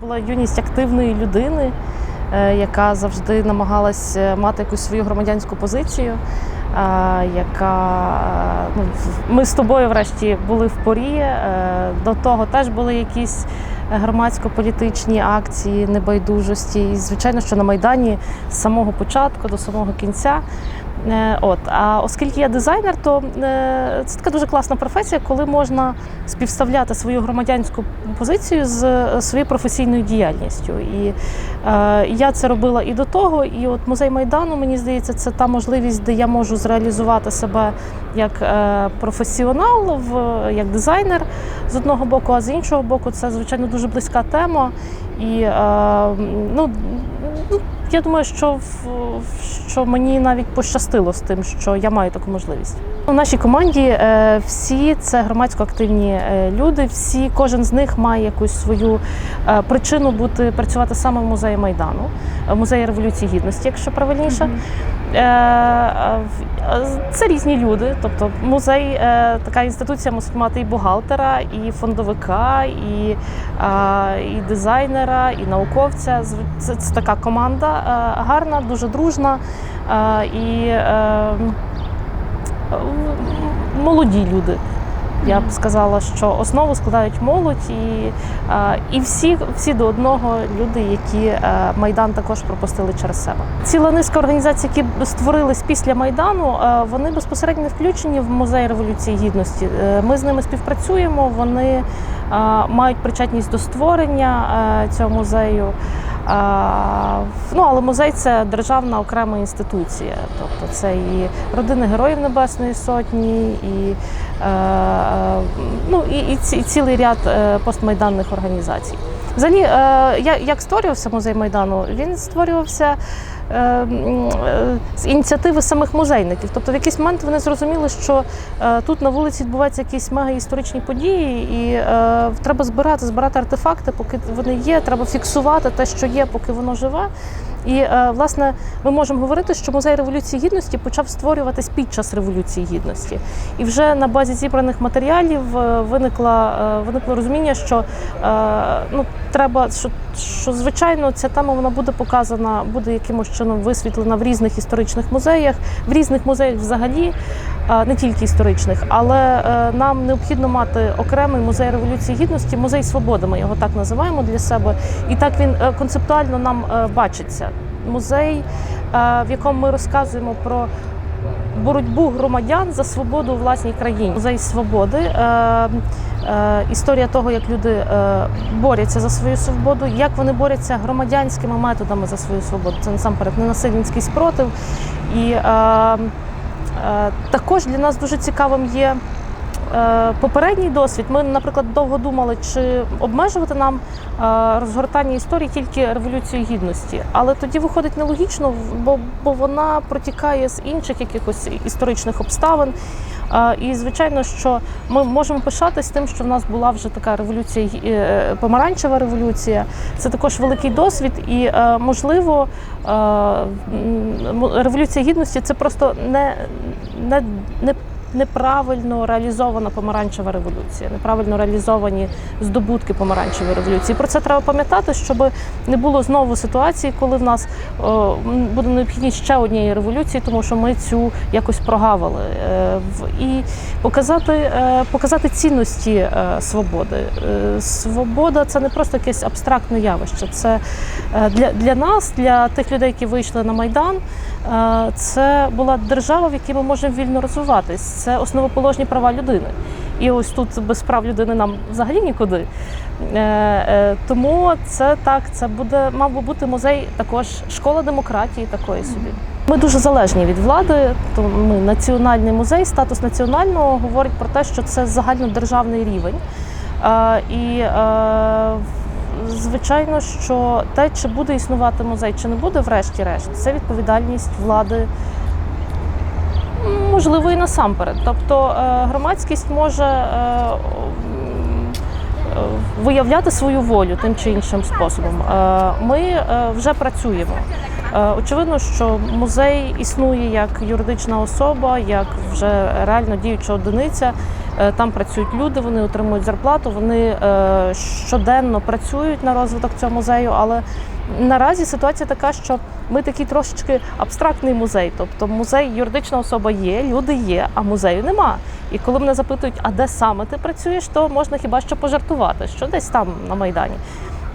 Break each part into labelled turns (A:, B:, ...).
A: Була юність активної людини, е, яка завжди намагалась е, мати якусь свою громадянську позицію. е, Яка ну, ми з тобою, врешті, були в порі. До того теж були якісь громадсько-політичні акції небайдужості. І, звичайно, що на Майдані з самого початку до самого кінця. Е, От, а оскільки я дизайнер, то е, це така дуже класна професія, коли можна співставляти свою громадянську позицію з е, своєю професійною діяльністю. І е, я це робила і до того. І от музей Майдану, мені здається, це та можливість, де я можу зреалізувати себе як професіонал, в, як дизайнер з одного боку, а з іншого боку, це звичайно дуже близька тема. І е, ну, я думаю, що, що мені навіть пощастило з тим, що я маю таку можливість. У нашій команді е, всі це громадсько активні е, люди. Всі, кожен з них має якусь свою е, причину бути працювати саме в музеї Майдану, в музеї Революції Гідності, якщо правильніше. Е, Це різні люди. Тобто музей, е, така інституція мусить мати і бухгалтера, і фондовика, і, і дизайнера, і науковця. Це, це така команда е, гарна, дуже дружна і молоді люди. Я б сказала, що основу складають молодь і, е, і всі, всі до одного люди, які е, Майдан також пропустили через себе. Ціла низка організацій, які створились після Майдану, е, вони безпосередньо включені в музей Революції Гідності. Ми з ними співпрацюємо, вони мають причетність до створення цього музею. Ну, але музей це державна окрема інституція. Тобто це і родини Героїв Небесної Сотні, і, е, е, ну, і, і, цілий ряд е, постмайданних організацій. Взагалі, як створювався музей Майдану, він створювався з ініціативи самих музейників. Тобто, в якийсь момент вони зрозуміли, що е, тут на вулиці відбуваються якісь мегаісторичні події, і е, треба збирати, збирати артефакти, поки вони є. Треба фіксувати те, що є, поки воно живе. І е, власне ми можемо говорити, що музей революції гідності почав створюватись під час революції гідності, і вже на базі зібраних матеріалів е, виникла е, виникло розуміння, що е, ну треба, що, що звичайно ця тема вона буде показана, буде якимось чином висвітлена в різних історичних музеях, в різних музеях взагалі. е, Не тільки історичних, але е, нам необхідно мати окремий музей революції гідності, музей свободи. Ми його так називаємо для себе, і так він е, концептуально нам бачиться. Музей, в якому ми розказуємо про боротьбу громадян за свободу у власній країні. Музей свободи. Е, е, історія того, як люди е, борються за свою свободу, як вони борються громадянськими методами за свою свободу. Це насамперед ненасильницький спротив. І е, е, також для нас дуже цікавим є. Е, Попередній досвід. Ми, наприклад, довго думали, чи обмежувати нам е, розгортання історії тільки революцією гідності. Але тоді виходить нелогічно, бо, бо вона протікає з інших якихось історичних обставин. Е, І звичайно, що ми можемо пишатись тим, що в нас була вже така революція, помаранчева революція. Це також великий досвід, і можливо, революція гідності це просто не, не, не неправильно реалізована помаранчева революція, неправильно реалізовані здобутки помаранчевої революції. Про це треба пам'ятати, щоб не було знову ситуації, коли в нас о, буде необхідність ще однієї революції, тому що ми цю якось прогавили. Е, І показати, е, показати цінності е, свободи. Е, Свобода це не просто якесь абстрактне явище. Це е, для, для нас, для тих людей, які вийшли на майдан. Е, Це була держава, в якій ми можемо вільно розвиватись. Це основоположні права людини. І ось тут без прав людини нам взагалі нікуди. Е, е, Тому це так, це буде мав би бути музей також школа демократії такої собі. Ми дуже залежні від влади. То ми національний музей, статус національного говорить про те, що це загальнодержавний рівень. Е, І звичайно, що те, чи буде існувати музей, чи не буде, врешті-решт, це відповідальність влади. Можливо, і насамперед. Тобто е, громадськість може е, виявляти свою волю тим чи іншим способом. Е, Ми вже працюємо. Очевидно, що музей існує як юридична особа, як вже реально діюча одиниця. Е, Там працюють люди, вони отримують зарплату, вони е, щоденно працюють на розвиток цього музею. Але наразі ситуація така, що ми такий трошечки абстрактний музей. Тобто музей, юридична особа є, люди є, а музею нема. І коли мене запитують, а де саме ти працюєш, то можна хіба що пожартувати, що десь там на майдані.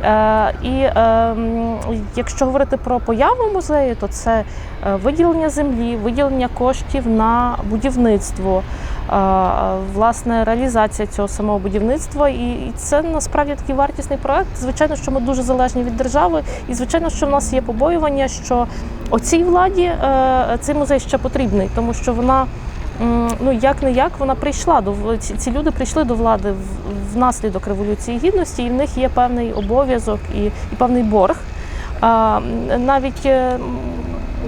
A: Е, і е, якщо говорити про появу музею, то це е, виділення землі, виділення коштів на будівництво, власне, реалізація цього самого будівництва. І, це насправді такий вартісний проект. Звичайно, що ми дуже залежні від держави, і звичайно, що в нас є побоювання, що оцій владі е, цей музей ще потрібний, тому що вона. Ну, як не як вона прийшла до ці, ці люди прийшли до влади внаслідок революції гідності, і в них є певний обов'язок і, і певний борг. А, навіть е,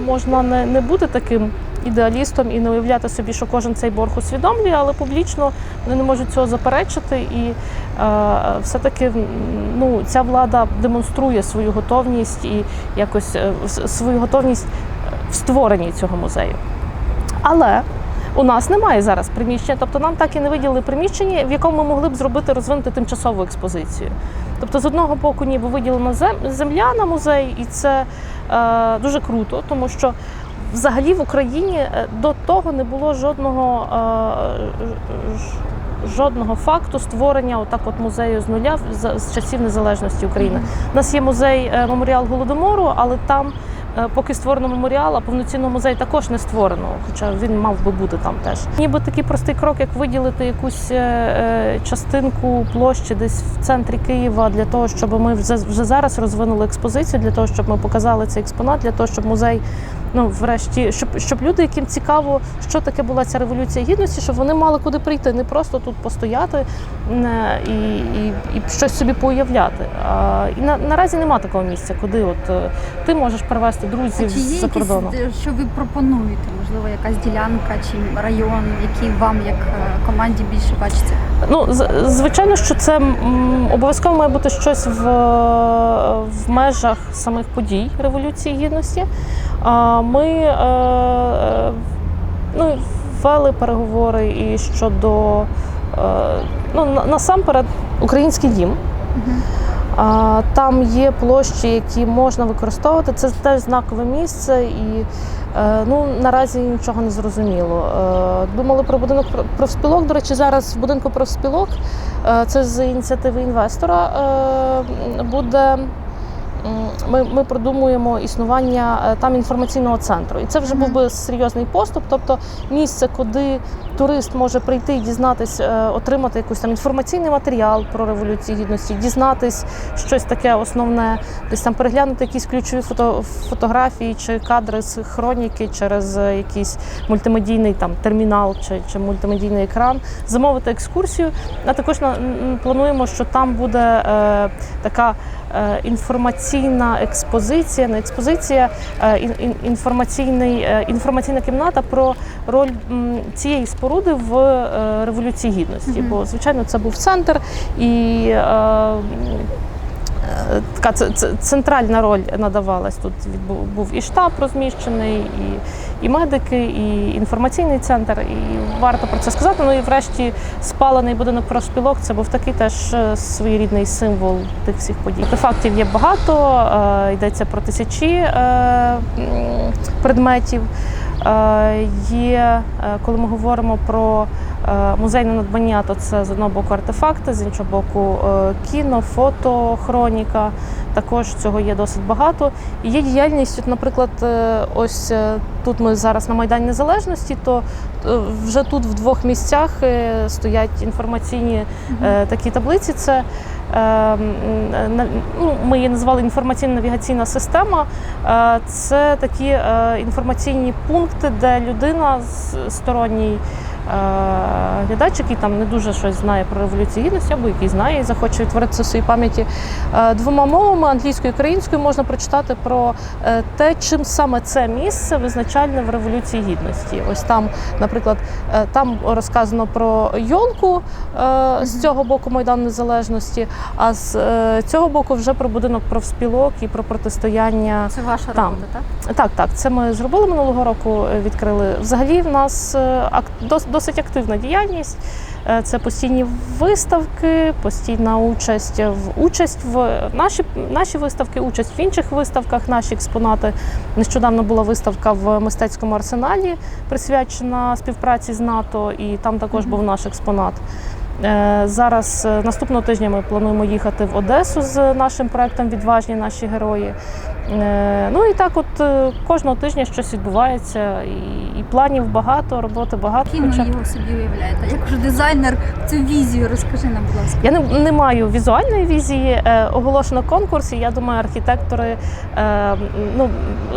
A: можна не, не бути таким ідеалістом і не уявляти собі, що кожен цей борг усвідомлює, але публічно вони не можуть цього заперечити. І е, все-таки ну, ця влада демонструє свою готовність і якось е, свою готовність в створенні цього музею. Але у нас немає зараз приміщення, тобто нам так і не виділили приміщення, в якому ми могли б зробити розвинути тимчасову експозицію. Тобто, з одного боку, ніби виділена земля на музей, і це е, дуже круто, тому що взагалі в Україні е, до того не було жодного. Е, Жодного факту створення отак от музею з нуля з, з часів незалежності України. У нас є музей е, меморіал голодомору, але там Поки створено меморіал, а повноцінного музею також не створено, хоча він мав би бути там теж. Ніби такий простий крок, як виділити якусь е, е, частинку площі десь в центрі Києва для того, щоб ми вже, зараз розвинули експозицію, для того, щоб ми показали цей експонат, для того, щоб музей, ну врешті, щоб, щоб люди, яким цікаво, що таке була ця революція гідності, щоб вони мали куди прийти, не просто тут постояти е, і, і, і щось собі поуявляти. А, і на, наразі нема такого місця, куди от е, ти можеш привезти
B: А
A: друзів
B: чи є
A: з-за кордону.
B: е, що ви пропонуєте? Можливо, якась ділянка чи район, який вам як е, команді більше бачиться?
A: Ну, звичайно, що це обов'язково має бути щось в, в межах самих подій Революції Гідності. А Ми е, е, ну, вели переговори і щодо ну, насамперед український дім. А, Там є площі, які можна використовувати. Це теж знакове місце, і е, ну наразі нічого не зрозуміло. Е, Думали про будинок профспілок. До речі, зараз в будинку профспілок е, це з ініціативи інвестора. Буде ми, ми продумуємо існування е, там інформаційного центру, і це вже був би серйозний поступ, тобто місце, куди турист може прийти і дізнатись, е, отримати якийсь там інформаційний матеріал про революцію гідності, дізнатись щось таке основне, десь там переглянути якісь ключові фото, фотографії чи кадри з хроніки через е, якийсь мультимедійний там термінал чи, чи мультимедійний екран, замовити екскурсію. А також плануємо, що там буде е, така інформаційна експозиція, не експозиція, е, ін- ін- інформаційний, е, інформаційна кімната про роль цієї споруди в е, революції гідності. Бо звичайно це був центр і. Така центральна роль надавалась. Тут був і штаб розміщений, і, і медики, і інформаційний центр. І варто про це сказати. Ну і врешті спалений будинок профспілок це був такий теж е, своєрідний символ тих всіх подій. Артефактів є багато, е, йдеться про тисячі е, предметів. Е, Є, е, коли ми говоримо про е, музейне надбання, то це з одного боку артефакти, з іншого боку кіно, фото, хроніка. Також цього є досить багато. І є діяльність, от, наприклад, ось тут ми зараз на Майдані Незалежності, то вже тут в двох місцях стоять інформаційні такі таблиці. Це ну, ми її назвали інформаційно-навігаційна система. Е, Це такі е, інформаційні пункти, де людина з сторонній глядач, який там не дуже щось знає про революцію гідності, або який знає і захоче відтворити в своїй пам'яті е, двома мовами англійською і українською, можна прочитати про е, те, чим саме це місце визначальне в революції гідності. Ось там, наприклад, е, там розказано про йолку е, з цього боку Майдану Незалежності, а з е, цього боку вже про будинок профспілок і про протистояння
B: Це ваша
A: Там.
B: робота, так?
A: так, так, це ми зробили минулого року. е, Відкрили. Взагалі, в нас е, ак- дос- досить активна діяльність. Е, Це постійні виставки, постійна участь в участь в наші, наші виставки, участь в інших виставках, наші експонати. Нещодавно була виставка в мистецькому арсеналі, присвячена співпраці з НАТО, і там також був наш експонат. Е, Зараз е, наступного тижня ми плануємо їхати в Одесу з нашим проектом Відважні наші герої. Е, Ну і так, от кожного тижня щось відбувається, і, і планів багато, роботи багато. Хоча
B: ви його собі уявляєте? Як вже дизайнер цю візію розкажи нам, будь ласка.
A: я не, не маю візуальної візії. Оголошено конкурс, і я думаю, архітектори, ну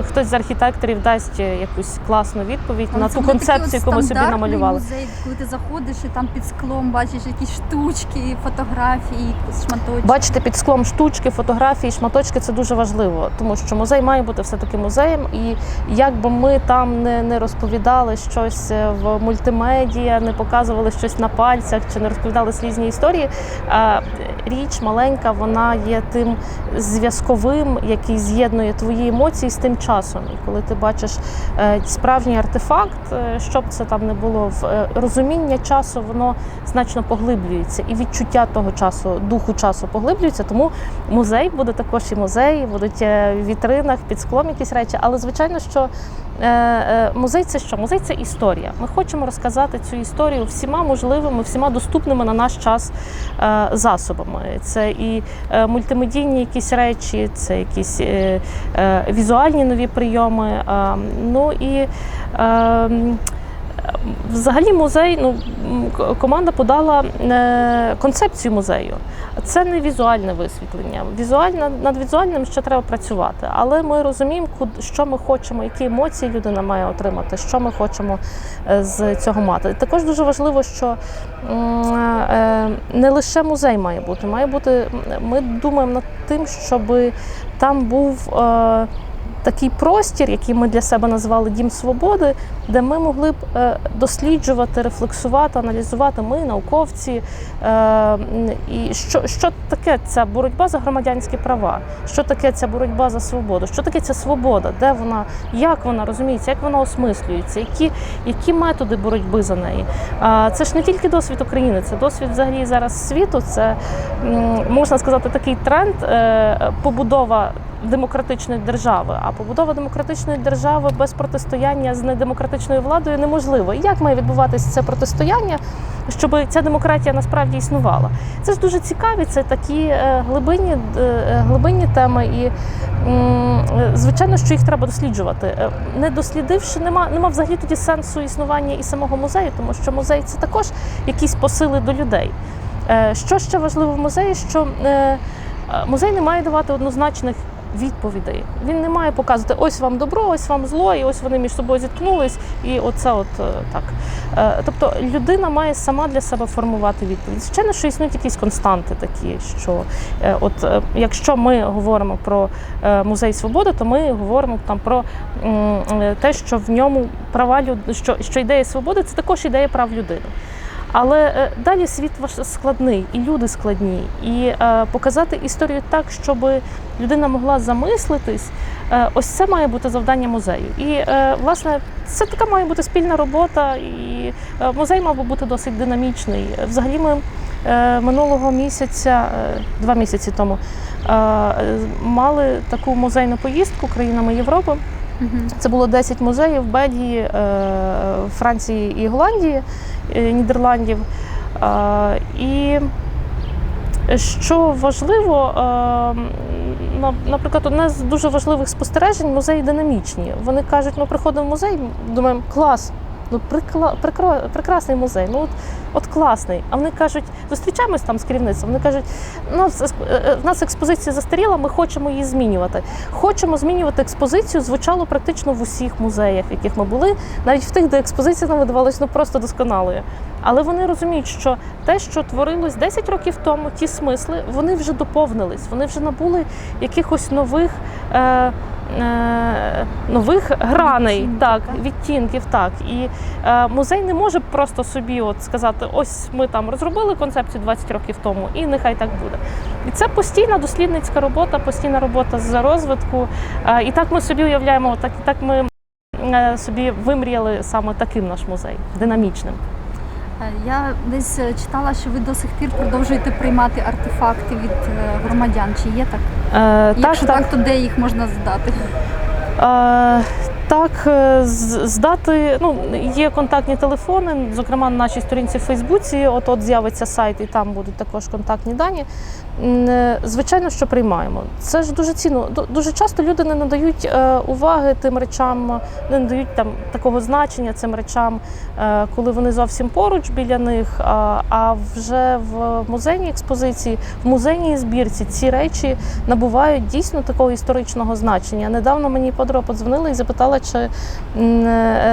A: хтось з архітекторів дасть якусь класну відповідь
B: Але
A: на ту концепцію, яку ми собі намалювали.
B: Музей, коли ти заходиш і там під склом бачиш якісь штучки, фотографії, шматочки.
A: Бачити під склом штучки, фотографії, шматочки це дуже важливо, тому що музей має бути все-таки музеєм. І як би ми там не, не розповідали щось в мультимедіа, не показували щось на пальцях чи не розповідали різні історії. а Річ маленька, вона є тим зв'язковим, який з'єднує твої емоції з тим часом. І коли ти бачиш е, справжній артефакт, е, що б це там не було, в е, розуміння часу, воно значно поглиблюється, і відчуття того часу, духу часу поглиблюється. Тому музей буде також і музей, будуть е, в вітринах під склом якісь речі. Але звичайно, що е, е, музей це що? Музей це історія. Ми хочемо розказати цю історію всіма можливими, всіма доступними на наш час засобами. Це і мультимедійні якісь речі, це якісь візуальні нові прийоми. Ну і е, Взагалі, музей, ну команда подала е, концепцію музею. Це не візуальне висвітлення. Візуальна над візуальним ще треба працювати, але ми розуміємо, що ми хочемо, які емоції людина має отримати, що ми хочемо е, з цього мати. Також дуже важливо, що е, не лише музей має бути, має бути. Ми думаємо над тим, щоб там був. Такий простір, який ми для себе назвали Дім свободи, де ми могли б е, досліджувати, рефлексувати, аналізувати ми, науковці, е, і що, що таке ця боротьба за громадянські права, що таке ця боротьба за свободу, що таке ця свобода, де вона, як вона розуміється, як вона осмислюється, які, які методи боротьби за неї. Це ж не тільки досвід України, це досвід взагалі зараз світу. Це можна сказати такий тренд е, побудова демократичної держави. А побудова демократичної держави без протистояння з недемократичною владою неможливо. І як має відбуватися це протистояння, щоб ця демократія насправді існувала? Це ж дуже цікаві, це такі е, глибинні, е, глибинні теми, і е, звичайно, що їх треба досліджувати. Е, Не дослідивши, нема, нема взагалі тоді сенсу існування і самого музею, тому що музей це також якісь посили до людей. Е, Що ще важливо в музеї, що е, е, музей не має давати однозначних відповідей. Він не має показувати ось вам добро, ось вам зло, і ось вони між собою зіткнулись, і оце от е, так. Е, Тобто людина має сама для себе формувати відповідь. Звичайно, що існують якісь константи такі, що е, от якщо ми говоримо про музей свободи, то ми говоримо там про те, що в ньому права люд... що, що ідея свободи це також ідея прав людини. Але е, далі світ складний, і люди складні. І е, показати історію так, щоб людина могла замислитись, е, ось це має бути завдання музею. І власне це така має бути спільна робота, і музей мав би бути досить динамічний. Взагалі, ми минулого місяця, два місяці тому, мали таку музейну поїздку країнами Європи. Це було 10 музеїв в Бельгії, е, Франції і Голландії, е, Нідерландів. Е, І що важливо, наприклад, одне з дуже важливих спостережень музеї динамічні. Вони кажуть, ми приходимо в музей, думаємо, клас. Ну, прикла, прикро- прекрасний музей, ну от, от класний. А вони кажуть, зустрічаємось там з керівництвом. Вони кажуть, у нас, експ- е, е, в нас експозиція застаріла, ми хочемо її змінювати. Хочемо змінювати експозицію, звучало практично в усіх музеях, в яких ми були, навіть в тих, де експозиція нам видавалась ну просто досконалою. Але вони розуміють, що те, що творилось 10 років тому, ті смисли, вони вже доповнились, вони вже набули якихось нових. Е, е, Нових граней,
B: Відтінків,
A: так? відтінків, так. І е, музей не може просто собі от сказати: ось ми там розробили концепцію 20 років тому, і нехай так буде. І це постійна дослідницька робота, постійна робота з розвитку. І так ми собі уявляємо, так, так ми е, собі вимріяли саме таким наш музей, динамічним.
B: Е, Я десь е, читала, що ви до сих пір продовжуєте приймати артефакти від громадян. Чи є так?
A: Е, так,
B: Якщо
A: так,
B: так, то де їх можна здати?
A: Е, Так, е, здати ну є контактні телефони. Зокрема, на нашій сторінці в Фейсбуці. От от з'явиться сайт, і там будуть також контактні дані. Е, Звичайно, що приймаємо. Це ж дуже цінно. Дуже часто люди не надають е, уваги тим речам, не надають там такого значення цим речам, коли вони зовсім поруч біля них. А вже в музейній експозиції, в музейній збірці ці речі набувають дійсно такого історичного значення. Недавно мені подруга подзвонила і запитала, чи е,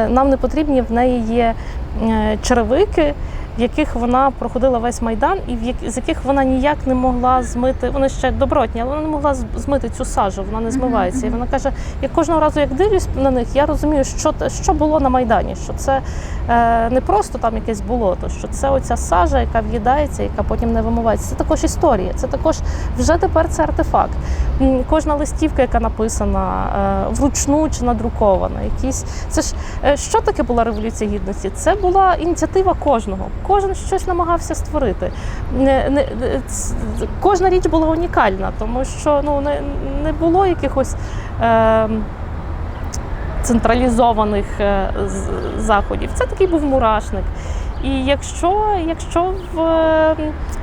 A: нам не потрібні в неї є е, черевики. В яких вона проходила весь майдан, і в як з яких вона ніяк не могла змити. Вони ще добротні, але вона не могла змити цю сажу. Вона не змивається. І вона каже: я кожного разу, як дивлюсь на них, я розумію, що що було на майдані. Що це е, не просто там якесь болото, що це оця сажа, яка в'їдається, яка потім не вимивається. Це також історія. Це також вже тепер це артефакт. Кожна листівка, яка написана е, вручну чи надрукована, якісь це ж е, що таке була революція гідності? Це була ініціатива кожного. Кожен щось намагався створити. Не, не, кожна річ була унікальна, тому що ну не, не було якихось. Е, Централізованих заходів. Це такий був мурашник. І якщо, якщо в, е,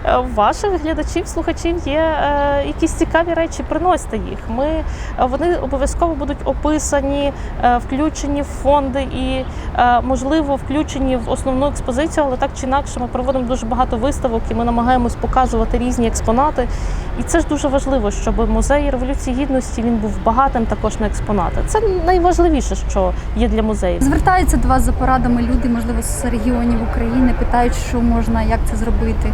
A: в ваших глядачів, слухачів є е, якісь цікаві речі, приносьте їх. Ми, е, вони обов'язково будуть описані, включені в фонди і, можливо, включені в основну експозицію, але так чи інакше ми проводимо дуже багато виставок і ми намагаємось показувати різні експонати. І це ж дуже важливо, щоб музей Революції Гідності він був багатим також на експонати. Це найважливіше, що є для музеїв.
B: Звертаються до вас за порадами люди, можливо, з регіонів України, питають, що можна, як це зробити.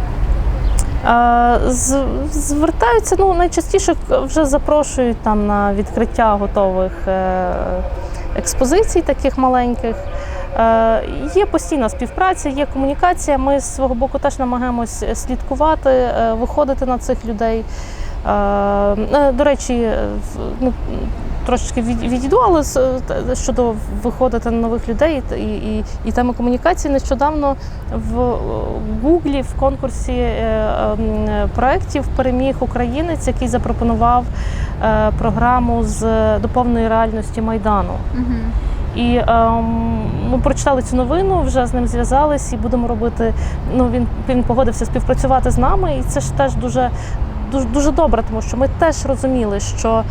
A: Звертаються ну найчастіше вже запрошують там на відкриття готових е, експозицій, таких маленьких. Е, Є постійна співпраця, є комунікація. Ми з свого боку теж намагаємось слідкувати, е, виходити на цих людей. Е, До речі, ну, трошечки від- відійду, але щодо виходити на нових людей і, і, і теми комунікації нещодавно в Гуглі в конкурсі проєктів переміг українець, який запропонував програму з доповненої реальності Майдану.
B: Угу.
A: І ем, ми прочитали цю новину, вже з ним зв'язались і будемо робити. Ну він він погодився співпрацювати з нами, і це ж теж дуже. Дуже дуже добре, тому що ми теж розуміли, що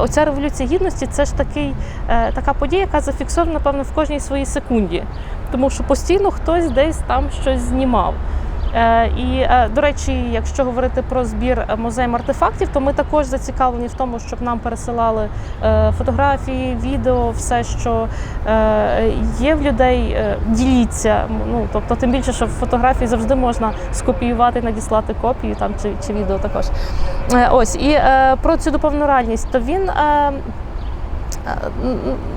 A: оця революція гідності це ж такий, е, така подія, яка зафіксована, напевно, в кожній своїй секунді. Тому що постійно хтось десь там щось знімав. Е, І, е, до речі, якщо говорити про збір е, музеєм артефактів, то ми також зацікавлені в тому, щоб нам пересилали фотографії, відео, все, що є в людей, діліться. Ну тобто, тим більше, що фотографії завжди можна скопіювати, надіслати копію там чи, чи відео також. Ось і про цю доповнену реальність, то він. Е,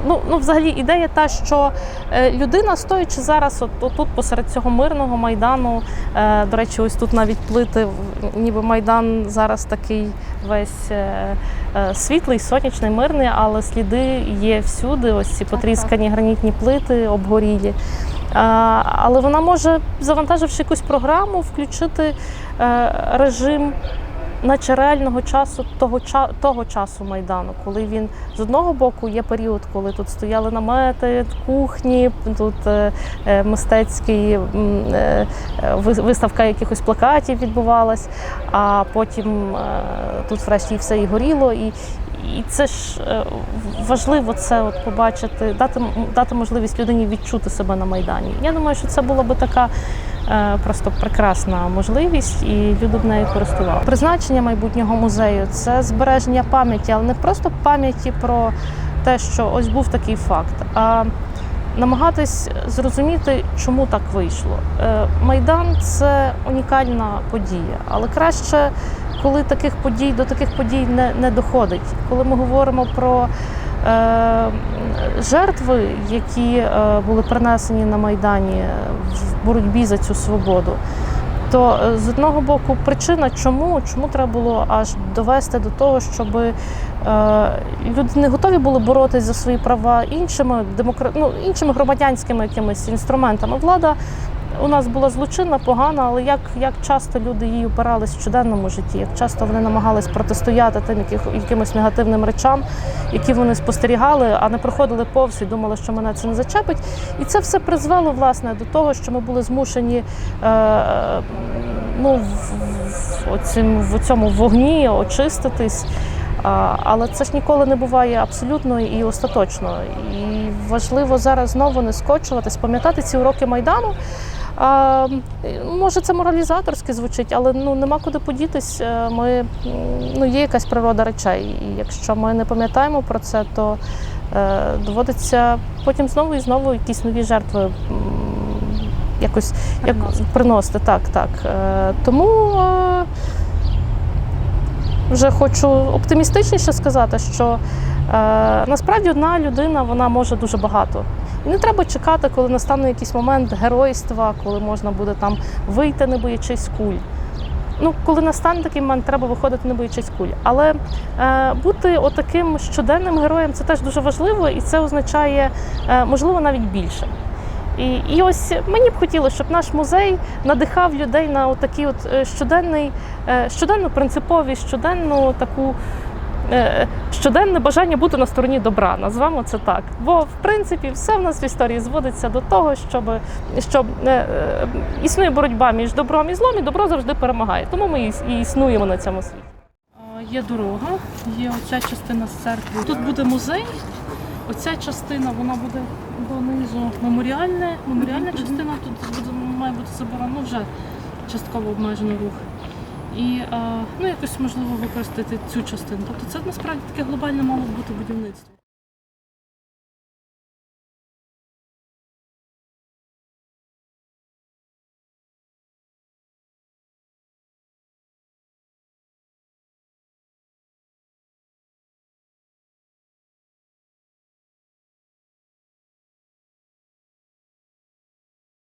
A: Ну, ну, взагалі, ідея та, що е, людина, стоячи зараз, от, от тут посеред цього мирного майдану, е, до речі, ось тут навіть плити, ніби майдан зараз такий весь е, е, світлий, сонячний, мирний, але сліди є всюди. Ось ці потріскані гранітні плити, обгорілі. Е, Але вона може, завантаживши якусь програму, включити е, режим наче реального часу того, того часу майдану, коли він з одного боку є період, коли тут стояли намети, кухні, тут е, е, е, е, виставка якихось плакатів відбувалась, а потім тут врешті все і горіло. І, і це ж важливо це от побачити, дати, дати можливість людині відчути себе на майдані. Я думаю, що це була би така просто прекрасна можливість, і люди б нею користували. Призначення майбутнього музею це збереження пам'яті, але не просто пам'яті про те, що ось був такий факт. а Намагатись зрозуміти, чому так вийшло. Е, Майдан це унікальна подія, але краще, коли таких подій до таких подій не, не доходить. Коли ми говоримо про е, жертви, які е, були принесені на Майдані в боротьбі за цю свободу. То е, з одного боку, причина, чому, чому треба було аж довести до того, щоб е, люди не готові були боротись за свої права іншими демокра... ну, іншими громадянськими якимись інструментами. Влада у нас була злочинна, погана, але як, як часто люди її опирались в щоденному житті, як часто вони намагались протистояти тим яких, якимось негативним речам, які вони спостерігали, а не проходили повз і думали, що мене це не зачепить. І це все призвело власне до того, що ми були змушені е, е, ну, в, оцім, в цьому вогні очиститись. Але це ж ніколи не буває абсолютно і остаточно. І важливо зараз знову не скочуватись, пам'ятати ці уроки майдану. А, може, це моралізаторськи звучить, але ну нема куди подітись. Е, Ми ну є якась природа речей. І якщо ми не пам'ятаємо про це, то е, доводиться потім знову і знову якісь нові жертви якось як,
B: приносити.
A: Так, так. Е, тому. Е, вже хочу оптимістичніше сказати, що е, насправді одна людина вона може дуже багато. Не треба чекати, коли настане якийсь момент геройства, коли можна буде там вийти, не боячись куль. Ну, коли настане такий момент, треба виходити, не боячись куль. Але е, бути отаким щоденним героєм це теж дуже важливо, і це означає, е, можливо, навіть більше. І, і ось мені б хотілося, щоб наш музей надихав людей на отакий от е, щоденний, е, щоденну принциповість, щоденну таку. Е, Щоденне бажання бути на стороні добра, назвемо це так. Бо в принципі все в нас в історії зводиться до того, щоб, щоб е, е, існує боротьба між добром і злом, і добро завжди перемагає. Тому ми і існуємо на цьому світі. Є дорога, є оця частина з церкви. Тут буде музей. Оця частина вона буде донизу меморіальне. Меморіальна частина тут буде, має бути заборонена, ну вже частково обмежено рух. І е, ну, якось можливо використати цю частину. Тобто це насправді таке глобальне мало бути будівництво.